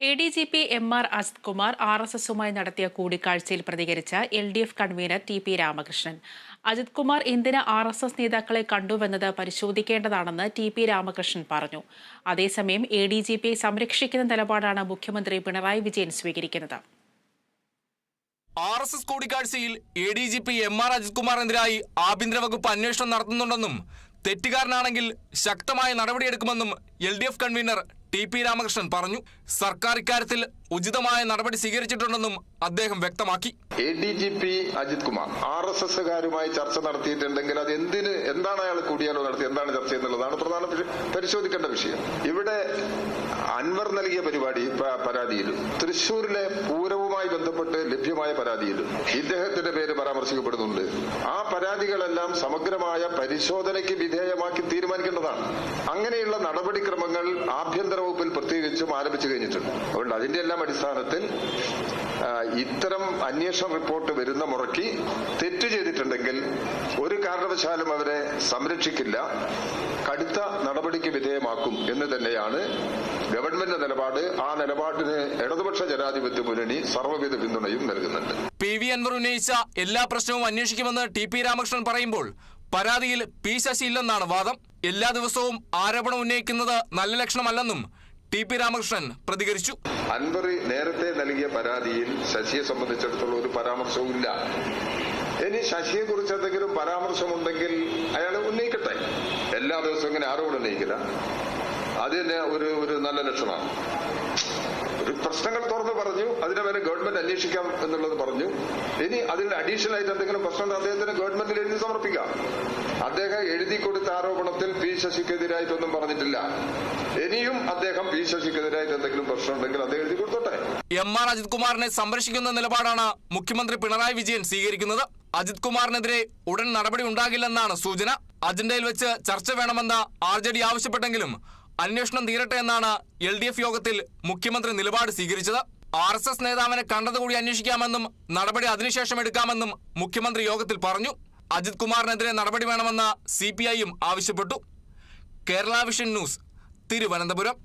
A D G P M R Asith Kumar R S എസുമായി നടത്തിയ കൂടിക്കാഴ്ചയിൽ പ്രതികരിച്ച L D F convener T P Ramakrishnan. Ajith Kumar എന്തിന് R S S നേതാക്കളെ കണ്ടുവെന്നത് പരിശോധിക്കേണ്ടതാണെന്ന് T P Ramakrishnan പറഞ്ഞു. അതേസമയം എ ഡി ജി പിയെ സംരക്ഷിക്കുന്ന നിലപാടാണ് മുഖ്യമന്ത്രി പിണറായി വിജയൻ സ്വീകരിക്കുന്നത്. ആർ എസ് എസ് കൂടിക്കാഴ്ചയിൽ A D G P M R Ajith കുമാറിനെതിരായി ആഭ്യന്തര വകുപ്പ് അന്വേഷണം നടത്തുന്നുണ്ടെന്നും തെറ്റുകാരനാണെങ്കിൽ ശക്തമായ നടപടിയെടുക്കുമെന്നും L D F convener T P Ramakrishnan പറഞ്ഞു. സർക്കാർ ഇക്കാര്യത്തിൽ ഉചിതമായ നടപടി സ്വീകരിച്ചിട്ടുണ്ടെന്നും അദ്ദേഹം വ്യക്തമാക്കി. A D G P Ajith Kumar R S എസുകാരുമായി ചർച്ച നടത്തിയിട്ടുണ്ടെങ്കിൽ അത് എന്തിന് എന്താണ് അയാൾ കൂടിയാലോ നടത്തി എന്താണ് ചർച്ച എന്നുള്ളതാണ് പ്രധാന പരിശോധിക്കേണ്ട വിഷയം. ഇവിടെ അൻവർ നൽകിയ പരിപാടി പരാതിയിലും. തൃശൂരിലെ പൂരവുമായി ബന്ധപ്പെട്ട് ലഭ്യമായ പരാതിയിലും ഇദ്ദേഹത്തിന്റെ പേര് പരാമർശിക്കപ്പെടുന്നുണ്ട്. ആ പരാതികളെല്ലാം സമഗ്രമായ പരിശോധനയ്ക്ക് വിധേയമാക്കി തീരുമാനിക്കേണ്ടതാണ്. അങ്ങനെയുള്ള നടപടിക്രമങ്ങൾ ആഭ്യന്തര വകുപ്പിൽ പ്രത്യേകിച്ചും ആരംഭിച്ചു കഴിഞ്ഞിട്ടുണ്ട്. അതുകൊണ്ട് അതിന്റെ എല്ലാം അടിസ്ഥാനത്തിൽ ഇത്തരം അന്വേഷണ റിപ്പോർട്ട് വരുന്ന മുറയ്ക്ക് തെറ്റ് ചെയ്തിട്ടുണ്ടെങ്കിൽ ഒരു കാരണവശാലും അവരെ സംരക്ഷിക്കില്ല. കടുത്ത നടപടിക്ക് വിധേയമാക്കും എന്ന് തന്നെയാണ് ഗവൺമെന്റ് നിലപാട്. ആ നിലപാടിന് ഇടതുപക്ഷ ജനാധിപത്യ മുന്നണി സർവവിധ പിന്തുണയും നൽകുന്നുണ്ട്. പി വി അൻവർ ഉന്നയിച്ച എല്ലാ പ്രശ്നവും അന്വേഷിക്കുമെന്ന് ടി പി രാമകൃഷ്ണൻ പറയുമ്പോൾ പരാതിയിൽ പി ശശി ഇല്ലെന്നാണ് വാദം. എല്ലാ ദിവസവും ആരോപണം ഉന്നയിക്കുന്നത് നല്ല ലക്ഷണമല്ലെന്നും ടി പി രാമകൃഷ്ണൻ പ്രതികരിച്ചു. അൻവർ നേരത്തെ നൽകിയ പരാതിയിൽ ശശിയെ സംബന്ധിച്ചിടത്തോളം ഒരു പരാമർശവും ഇല്ല. ഇനി ശശിയെ കുറിച്ച് എന്തെങ്കിലും പരാമർശമുണ്ടെങ്കിൽ അയാൾ ഉന്നയിക്കട്ടെ. എല്ലാ ദിവസവും ഇങ്ങനെ ആരോട് ഉന്നയിക്കില്ല. അത് തന്നെ ഒരു ഒരു നല്ല ലക്ഷണമാണ്. ഒരു പ്രശ്നങ്ങൾ തുറന്നു പറഞ്ഞു അതിനെ വരെ ഗവൺമെന്റ് അന്വേഷിക്കാം എന്നുള്ളത് പറഞ്ഞു. ഇനി അതിൽ അഡീഷണൽ ആയിട്ട് എന്തെങ്കിലും പ്രശ്നം അദ്ദേഹത്തിന് ഗവൺമെന്റിൽ എഴുതി സമർപ്പിക്കാം. അദ്ദേഹം എഴുതി കൊടുത്ത ആരോപണത്തിൽ പി ശശിക്കെതിരായിട്ടൊന്നും പറഞ്ഞിട്ടില്ല. ഇനിയും അദ്ദേഹം പി ശശിക്കെതിരായിട്ട് എന്തെങ്കിലും പ്രശ്നമുണ്ടെങ്കിൽ അത് എഴുതി കൊടുത്തോട്ടെ. എം ആർ അജിത് കുമാറിനെ സംരക്ഷിക്കുന്ന നിലപാടാണ് മുഖ്യമന്ത്രി പിണറായി വിജയൻ സ്വീകരിക്കുന്നത്. അജിത് കുമാറിനെതിരെ ഉടൻ നടപടി ഉണ്ടാകില്ലെന്നാണ് സൂചന. അജണ്ടയിൽ വെച്ച് ചർച്ച വേണമെന്ന് ആർ ജെ ഡി ആവശ്യപ്പെട്ടെങ്കിലും അന്വേഷണം തീരട്ടെ എന്നാണ് എൽ ഡി എഫ് യോഗത്തിൽ മുഖ്യമന്ത്രി നിലപാട് സ്വീകരിച്ചത്. ആർ എസ് എസ് നേതാവിനെ കണ്ടതുകൂടി അന്വേഷിക്കാമെന്നും നടപടി അതിനുശേഷം എടുക്കാമെന്നും മുഖ്യമന്ത്രി യോഗത്തിൽ പറഞ്ഞു. അജിത് കുമാറിനെതിരെ നടപടി വേണമെന്ന് സി പി ഐയും ആവശ്യപ്പെട്ടു. Kerala vision news Thiruvananthapuram